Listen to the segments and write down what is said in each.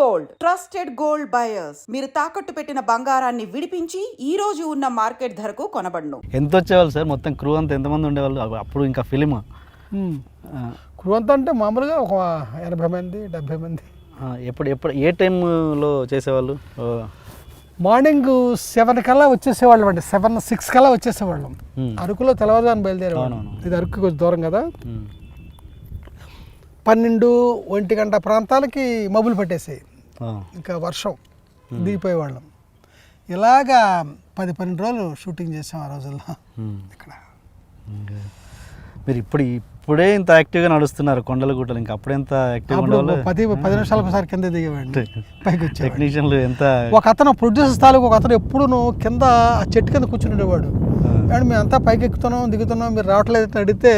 Gold. Trusted gold buyers. మీరు తాకట్టు పెట్టిన బంగారాన్ని విడిపించి ఈ రోజు ఉన్న మార్కెట్ ధరకు కొనబడును. ఎంత వచ్చేవాళ్ళు సార్? మొత్తం క్రూ అంతా ఎంతమంది ఉండేవాళ్ళు? అప్పుడు- అప్పుడు ఇంకా ఫిలిం క్రూ అంతా అంటే మామూలుగా ఒక ఎనభై మంది డెబ్భై మంది. ఎప్పుడు ఎప్పుడు ఏ టైంలో చేసేవాళ్ళు? మార్నింగ్ సెవెన్ కల్లా వచ్చేసేవాళ్ళం అండి. సెవెన్ సిక్స్ కల్లా వచ్చేసేవాళ్ళం. అరకులో తెల్లవారుజాను బయలుదేరేవాళ్ళం. ఇది అరకు కొంచెం దూరం కదా. పన్నెండు ఒంటి గంట ప్రాంతాలకి మబ్బులు పట్టేసాయి. ఇంకా వర్షం దిగిపోయేవాళ్ళం. ఇలాగా పది పన్నెండు రోజులు షూటింగ్ చేసాం ఆ రోజుల్లో. ఇక్కడ. మీరు ఇప్పుడు ఇప్పుడే ఇంత యాక్టివ్గా నడుస్తున్నారు కొండల గుట్టలు ఇంకా అప్పుడు ఎంత యాక్టివ్గా అప్పుడు ఉండేవాళ్ళు? పది పది నిమిషాలకు ఒకసారి కింద దిగేవాడిని. పైకి వచ్చేవాడిని. టెక్నీషియన్లు ఎంత ఒక అతను ప్రొడ్యూసర్ తాలూకు ఒక అతను ఎప్పుడూ కింద ఆ చెట్టు కింద కూర్చుని ఉండేవాడు. అండ్ మేము అంతా పైకి ఎక్కుతున్నాం దిగుతున్నాం మీరు రావట్లేదు అడిగితే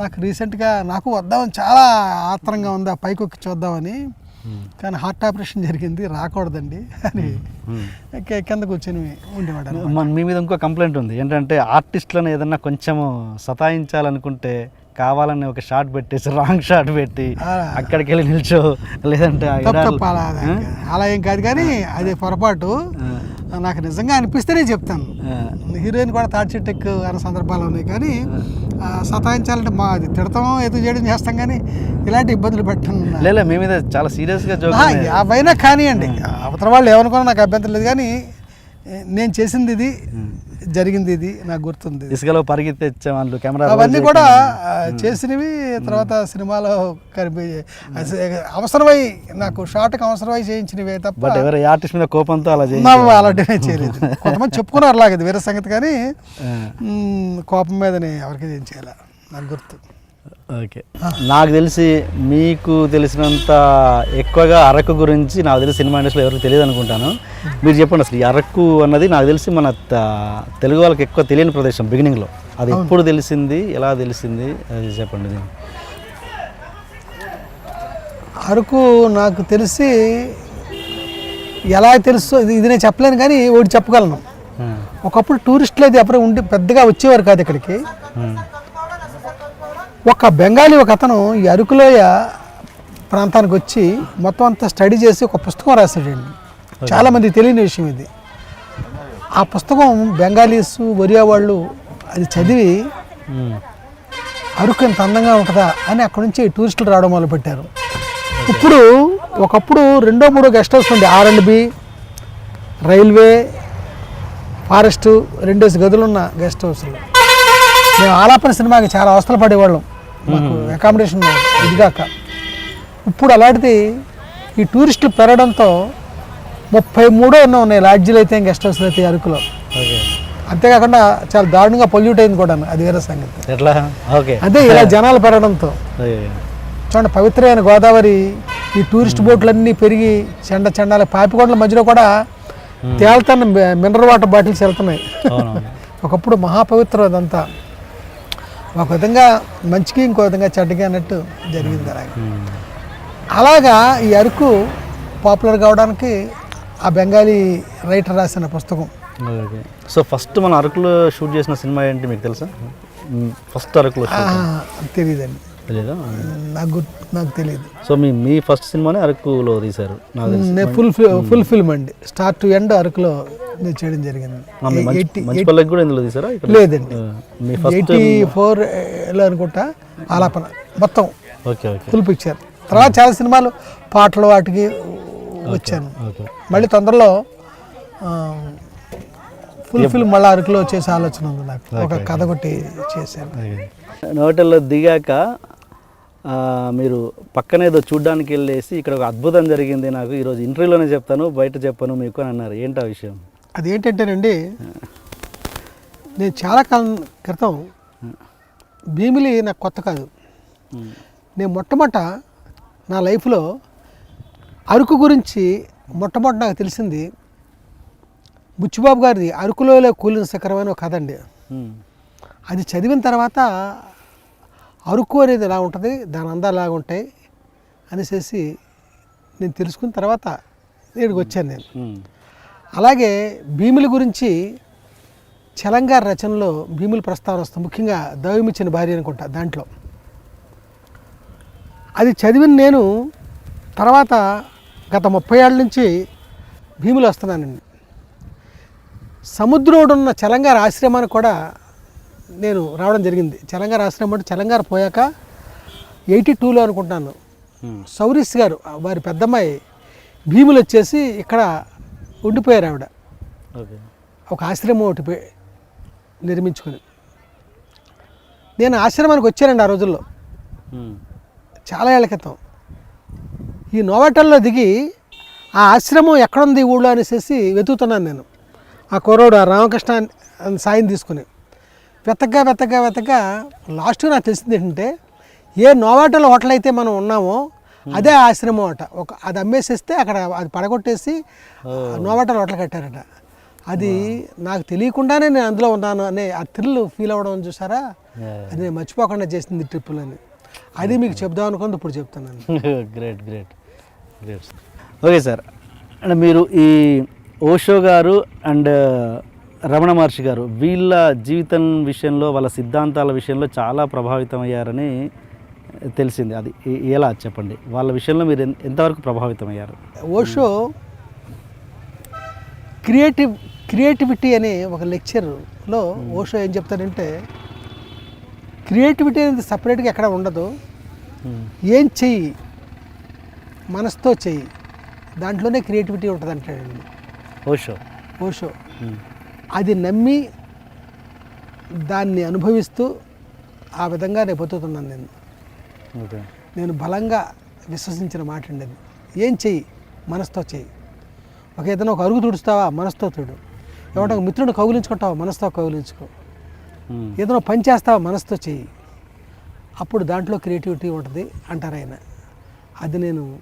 నాకు రీసెంట్గా నాకు వద్దామని చాలా ఆత్రంగా ఉంది ఆ పైకి చూద్దామని. కానీ హార్ట్ ఆపరేషన్ జరిగింది రాకూడదండి అని కింద కూర్చొని ఉండేవాడు మీ మీద ఇంకో కంప్లైంట్ ఉంది. ఏంటంటే ఆర్టిస్టులను ఏదన్నా కొంచెం సతాయించాలనుకుంటే కావాలని ఒక షాట్ పెట్టేసి రాంగ్ షాట్ పెట్టి. అక్కడికి వెళ్ళి నిల్చో లేదంటే అలా ఏం కాదు కానీ అది పొరపాటు. నాకు నిజంగా అనిపిస్తేనే చెప్తాను. హీరోయిన్ కూడా తాటి చెట్టు ఎక్కు అనే సందర్భాలు ఉన్నాయి. కానీ సతాయించాలంటే మా అది తిడతాం ఎదురు చేయడం చేస్తాం కానీ ఇలాంటి ఇబ్బందులు మీ మీద చాలా సీరియస్గా అవైనా కానివ్వండి. అవతల వాళ్ళు ఏమనుకున్నా నాకు అభ్యంతరం లేదు కానీ నేను చేసింది ఇది జరిగింది ఇది నాకు గుర్తుంది. ఇసుకలో పరిగెత్తే వాళ్ళు కెమెరా అవన్నీ కూడా చేసినవి తర్వాత సినిమాలో కనిపి అవసరమై నాకు షార్ట్కి అవసరమై చేయించినవే తప్ప బట్ ఎవరు ఆర్టిస్ట్ మీద కోపంతో అలా చేయి నా అలాంటివే చేయలేదు. కొంతమంది చెప్పుకున్నారు లాగా ఇది వేరే సంగతి కానీ కోపం మీదనే ఎవరికి చేయాలి నాకు గుర్తు. ఓకే. నాకు తెలిసి మీకు తెలిసినంత ఎక్కువగా అరకు గురించి నాకు తెలిసి సినిమా ఇండస్ట్రీలో ఎవరికి తెలియదు అనుకుంటాను. మీరు చెప్పండి అసలు ఈ అరకు అన్నది నాకు తెలిసి మన తెలుగు వాళ్ళకి ఎక్కువ తెలియని ప్రదేశం బిగినింగ్లో అది ఎప్పుడు తెలిసింది ఎలా తెలిసింది అది చెప్పండి. అరకు నాకు తెలిసి ఎలా తెలుసు ఇది ఇది నేను చెప్పలేను కానీ ఒకటి చెప్పగలను. ఒకప్పుడు టూరిస్టులు అయితే ఎప్పుడు ఉండి పెద్దగా వచ్చేవారు కాదు ఇక్కడికి. ఒక బెంగాలీ ఒక అతను ఈ అరకులోయ ప్రాంతానికి వచ్చి మొత్తం అంతా స్టడీ చేసి ఒక పుస్తకం రాశాడండి. చాలామంది తెలియని విషయం ఇది. ఆ పుస్తకం బెంగాలీస్ ఒరియా వాళ్ళు అది చదివి అరకు ఎంత అందంగా ఉంటుందా అని అక్కడ నుంచి టూరిస్టులు రావడం మొదలుపెట్టారు ఇప్పుడు ఒకప్పుడు రెండో మూడో గెస్ట్ హౌస్ ఉంది R and B railway forest రెండేసి గదులున్న గెస్ట్ హౌస్లు. మేము ఆలాపన సినిమాకి చాలా అవస్థలు పడేవాళ్ళం. మాకు అకామిడేషన్ ఇదిగాక ఇప్పుడు అలాంటిది ఈ టూరిస్టులు పెరగడంతో ముప్పై మూడో ఎన్నో ఉన్నాయి లాడ్జీలు అయితే గెస్ట్ హౌస్లు అయితే అరకులో. అంతేకాకుండా చాలా దారుణంగా పొల్యూట్ అయింది కూడా అది వేరే సంగతి. ఎట్లా? ఓకే. అదే ఇలా జనాలు పెరగడంతో. చూడండి పవిత్రమైన గోదావరి ఈ టూరిస్ట్ బోట్లన్నీ పెరిగి చెండ చెండాలి పాపికొండల మధ్యలో కూడా తేలుతున్న మినరల్ వాటర్ బాటిల్స్ వెళ్తున్నాయి. ఒకప్పుడు మహాపవిత్రం అదంతా. ఒక విధంగా మంచికి ఇంకో విధంగా చెడ్డకి అన్నట్టు జరిగింది అలాగే. అలాగా ఈ అరకు పాపులర్ కావడానికి ఆ బెంగాలీ రైటర్ రాసిన పుస్తకం. సో ఫస్ట్ మన అరకులో షూట్ చేసిన సినిమా ఏంటి మీకు తెలుసా? ఫస్ట్ అరకులో తెలియదండి తెలీదా? నాకు నాకు తెలియదు సో మీ మీ ఫస్ట్ సినిమానే అరకులో తీశారు నాకు ఫుల్ ఫుల్ ఫిల్మ్ అండి. స్టార్ట్ టు ఎండ్ అరకులో నేను చేయడం జరిగింది. కూడా ఇందులో తీసారా లేదండి. ఎయిటీ ఫోర్లో అనుకుంటా ఆలాపన మొత్తం ఫుల్ పిక్చర్ తర్వాత చాలా సినిమాలు పాటలు వాటికి వచ్చాను. మళ్ళీ తొందరలో ఫుల్ ఫిల్మ్ మళ్ళీ అరకులో చేసే ఆలోచన ఉంది నాకు. ఒక కథ కొట్టి చేశాను. హోటల్లో దిగాక ఆ, మీరు పక్కన ఏదో చూడ్డానికి వెళ్ళేసి ఇక్కడ ఒక అద్భుతం జరిగింది నాకు. ఈరోజు ఇంటర్వ్యూలోనే చెప్తాను బయట చెప్పను మీకు అని అన్నారు. ఏంటి ఆ విషయం? అదేంటంటేనండి నేను చాలా కాలం క్రితం భీమిలి నాకు కొత్త కాదు. నేను మొట్టమొదట నా లైఫ్లో అరకు గురించి మొట్టమొదటి నాకు తెలిసింది బుచ్చిబాబు గారిది అరకులోలే కూలిన శిఖరం ఒక కథ అండి. అది చదివిన తర్వాత అరకు అనేది ఎలా ఉంటుంది దాని అందాలు ఎలా ఉంటాయి అనేసి నేను తెలుసుకున్న తర్వాత ఇక్కడికి వచ్చాను నేను. అలాగే భీముల గురించి చలంగార రచనలో భీముల ప్రస్తావన వస్తుంది. ముఖ్యంగా దైవమిచ్చిన భార్య అనుకుంటా దాంట్లో. అది చదివిన నేను తర్వాత గత ముప్పై ఏళ్ళ నుంచి భీములు వస్తున్నానండి సముద్రుడు ఉన్న చలంగార ఆశ్రమానికి కూడా నేను రావడం జరిగింది. చలంగార ఆశ్రమం అంటే చలంగార పోయాక ఎయిటీ టూలో అనుకుంటున్నాను. సౌరీస్ గారు వారి పెద్దమ్మాయి భీములు వచ్చేసి ఇక్కడ ఉండిపోయారు ఆవిడ. ఒక ఆశ్రమం ఒకటి నిర్మించుకొని. నేను ఆశ్రమానికి వచ్చానండి ఆ రోజుల్లో. చాలా ఏళ్ళ క్రితం. ఈ నోవాటల్లో దిగి ఆ ఆశ్రమం ఎక్కడుంది ఊళ్ళో అనేసి వెతుకుతున్నాను నేను. ఆ కుర్రోడు ఆ రామకృష్ణ సాయం తీసుకుని. వెతగ్గా వెతగ్గా వెతగ్గా లాస్ట్ నాకు తెలిసింది ఏంటంటే ఏ నోవాటల్ హోటల్ అయితే మనం ఉన్నామో అదే ఆ ఆశ్రమం అట. ఒక అది అమ్మేసేస్తే అక్కడ అది పడగొట్టేసి నోవాటల్ హోటల్ కట్టారట. అది నాకు తెలియకుండానే నేను అందులో ఉన్నాను అనే ఆ థ్రిల్ ఫీల్ అవ్వడం చూసారా? అది నేను మర్చిపోకుండా చేసింది ట్రిప్పులని అది మీకు చెప్దాం అనుకుంది ఇప్పుడు చెప్తున్నాను great great great okay sir అంటే మీరు ఈ ఓషో గారు అండ్ రమణ మహర్షి గారు వీళ్ళ జీవితం విషయంలో వాళ్ళ సిద్ధాంతాల విషయంలో చాలా ప్రభావితం అయ్యారని తెలిసింది. అది ఎలా చెప్పండి? వాళ్ళ విషయంలో మీరు ఎంతవరకు ప్రభావితం అయ్యారు ఓషో క్రియేటివ్ క్రియేటివిటీ అనే ఒక లెక్చర్లో ఓషో ఏం చెప్తాడంటే క్రియేటివిటీ అనేది సపరేట్గా ఎక్కడ ఉండదు. ఏం చెయ్యి? మనసుతో చెయ్యి. దాంట్లోనే క్రియేటివిటీ ఉంటుంది అంటాడండి ఓషో. ఓషో అది నమ్మి దాన్ని అనుభవిస్తూ ఆ విధంగా నేను బతుకుతున్నాను నేను. నేను బలంగా విశ్వసించిన మాట అండి అది. ఏం చెయ్యి? మనసుతో చెయ్యి. ఒక ఏదైనా ఒక అరుగు తుడుస్తావా? మనసుతో తుడు. ఎవరైనా ఒక మిత్రుడు కౌగిలించుకుంటావా? మనసుతో కౌగిలించుకో. ఏదైనా పని చేస్తావా? మనసుతో చెయ్యి. అప్పుడు దాంట్లో క్రియేటివిటీ ఉంటుంది అంటారు ఆయన. అది నేను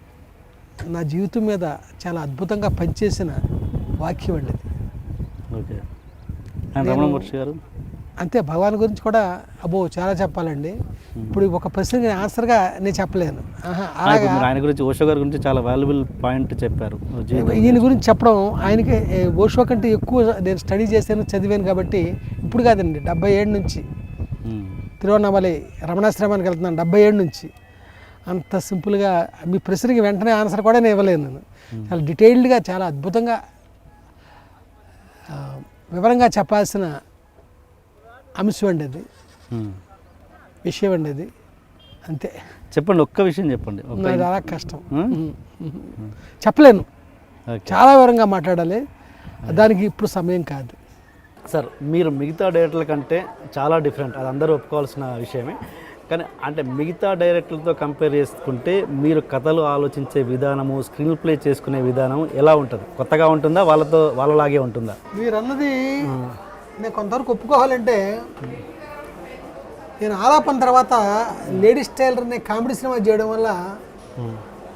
నా జీవితం మీద చాలా అద్భుతంగా పనిచేసిన వాక్యం అండి అది. ఓకే. రమణ గారు? అంతే భగవాన్ గురించి కూడా అబ్బో చాలా చెప్పాలండి. ఇప్పుడు ఒక ప్రశ్నకి ఆన్సర్గా నేను చెప్పలేను. ఆయన గురించి ఓషో గారి గురించి చాలా వాల్యుబుల్ పాయింట్ చెప్పారు. ఈయన గురించి. చెప్పడం ఆయనకి ఓషో కంటే ఎక్కువ నేను స్టడీ చేశాను చదివాను కాబట్టి ఇప్పుడు కాదండి డెబ్బై ఏడు నుంచి. ఉమ్. తిరువண்ணామలై రమణాశ్రమానికి వెళ్తున్నాను డెబ్బై ఏడు నుంచి. అంత సింపుల్గా మీ ప్రశ్నకి వెంటనే ఆన్సర్ కూడా నేను ఇవ్వలేను నేను. చాలా డీటెయిల్డ్గా చాలా అద్భుతంగా వివరంగా చెప్పాల్సిన అంశం అండి అది. విషయం అండి అది అంతే. చెప్పండి ఒక్క విషయం చెప్పండి. నాకు చాలా కష్టం? చెప్పలేను. చాలా వివరంగా మాట్లాడాలి. దానికి ఇప్పుడు సమయం కాదు. సార్ మీరు మిగతా డైరెక్టర్ల కంటే చాలా డిఫరెంట్. అది అందరూ ఒప్పుకోవాల్సిన విషయమే. కానీ అంటే మిగతా డైరెక్టర్లతో కంపేర్ చేసుకుంటే మీరు కథలు ఆలోచించే విధానము స్క్రీన్ ప్లే చేసుకునే విధానం ఎలా ఉంటుంది? కొత్తగా ఉంటుందా? వాళ్ళతో వాళ్ళలాగే ఉంటుందా? మీరు అన్నది నేను కొంతవరకు ఒప్పుకోవాలంటే నేను ఆలాపన తర్వాత లేడీస్ టైలర్ అనే కామెడీ సినిమా చేయడం వల్ల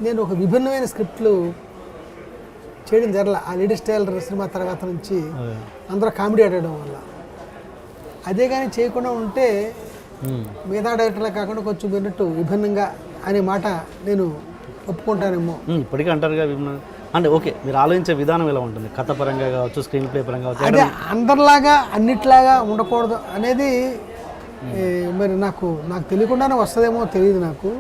నేను ఒక విభిన్నమైన స్క్రిప్ట్లు చేయడం జరగల. ఆ లేడీస్ టైలర్ సినిమా తర్వాత నుంచి అందరూ కామెడీ ఆడడం వల్ల. అదే కానీ చేయకుండా ఉంటే మిగతా డైరెక్టర్లా కాకుండా కొంచెం విన్నట్టు విభిన్నంగా అనే మాట నేను ఒప్పుకుంటానేమో ఉమ్, ఇప్పటికీ అంటారుగా విన్న- అంటే ఓకే మీరు ఆలోచించే విధానం ఎలా ఉంటుంది? కథ పరంగా కావచ్చు స్క్రీన్ ప్లే పరంగా కావచ్చు అదే అందరిలాగా అన్నిట్లాగా ఉండకూడదు అనేది మరి నాకు నాకు తెలియకుండానే వస్తుందేమో తెలియదు నాకు.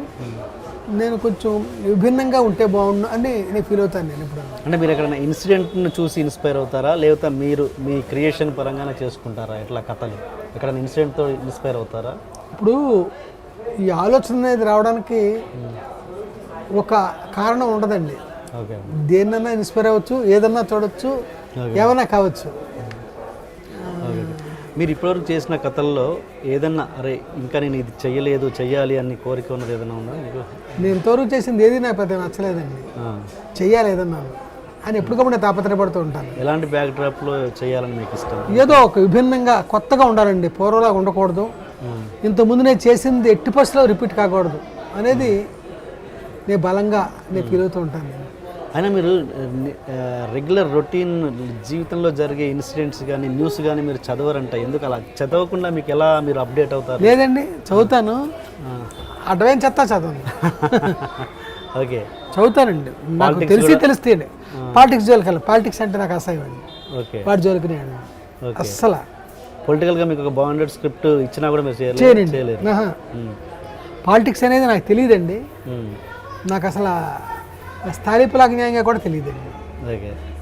నేను కొంచెం విభిన్నంగా ఉంటే బాగుండు అని నేను ఫీల్ అవుతాను నేను ఇప్పుడు. అంటే మీరు ఎక్కడైనా ఇన్సిడెంట్ను చూసి ఇన్స్పైర్ అవుతారా? లేకపోతే మీరు మీ క్రియేషన్ పరంగానే చేసుకుంటారా ఎట్లా కథలు? ఎక్కడైనా ఇన్సిడెంట్తో ఇన్స్పైర్ అవుతారా? ఇప్పుడు ఈ ఆలోచన అనేది రావడానికి ఒక కారణం ఉండదండి. ఓకే. దేన్నైనా ఇన్స్పైర్ అవ్వచ్చు ఏదన్నా చూడొచ్చు ఏమైనా కావచ్చు. మీరు ఇప్పటివరకు చేసిన కథల్లో ఏదన్నా అరే ఇంకా నేను ఇది చెయ్యలేదు చెయ్యాలి అని కోరిక ఉన్నది ఏదైనా ఉందా మీకు? నేను ఇంతవరకు చేసింది ఏది నాకు పెద్ద నచ్చలేదండి. చెయ్యాలి ఏదన్నా. అని ఎప్పటికప్పుడు నేను తాపత్రయపడుతూ ఉంటాను. ఎలాంటి బ్యాక్ డ్రాప్లో చేయాలని మీకు ఇష్టం? ఏదో ఒక విభిన్నంగా కొత్తగా ఉండాలండి. పూర్వలాగా ఉండకూడదు. ఇంతకుముందు నేను చేసింది ఎట్టి పరిస్థితిలో రిపీట్ కాకూడదు. అనేది నేను బలంగా నేను ఫీల్ అవుతూ ఉంటాను నేను. అయినా మీరు రెగ్యులర్ రొటీన్ జీవితంలో జరిగే ఇన్సిడెంట్స్ కానీ న్యూస్ కానీ మీరు చదవరంట. ఎందుకు అలా? చదవకుండా మీకు ఎలా మీరు అప్డేట్ అవుతారు? లేదండి చదువుతాను. అడ్వైన్ చెత్త చదవను. ఓకే. చదువుతానండి. నాకు తెలిసి తెలిస్తే పాలిటిక్స్ జోలికి వెళ్ళి పాలిటిక్స్ అంటే నాకు అసహ్యం అండి. ఓకే. వాటి జోలికి నేను అస్సలు. పొలిటికల్గా మీకు ఒక బౌండెడ్ స్క్రిప్ట్ ఇచ్చినా కూడా మీరు. ఉమ్. పాలిటిక్స్ అనేది నాకు తెలియదండి. నాకు అసలు స్థానికులకు న్యాయంగా కూడా తెలియదు.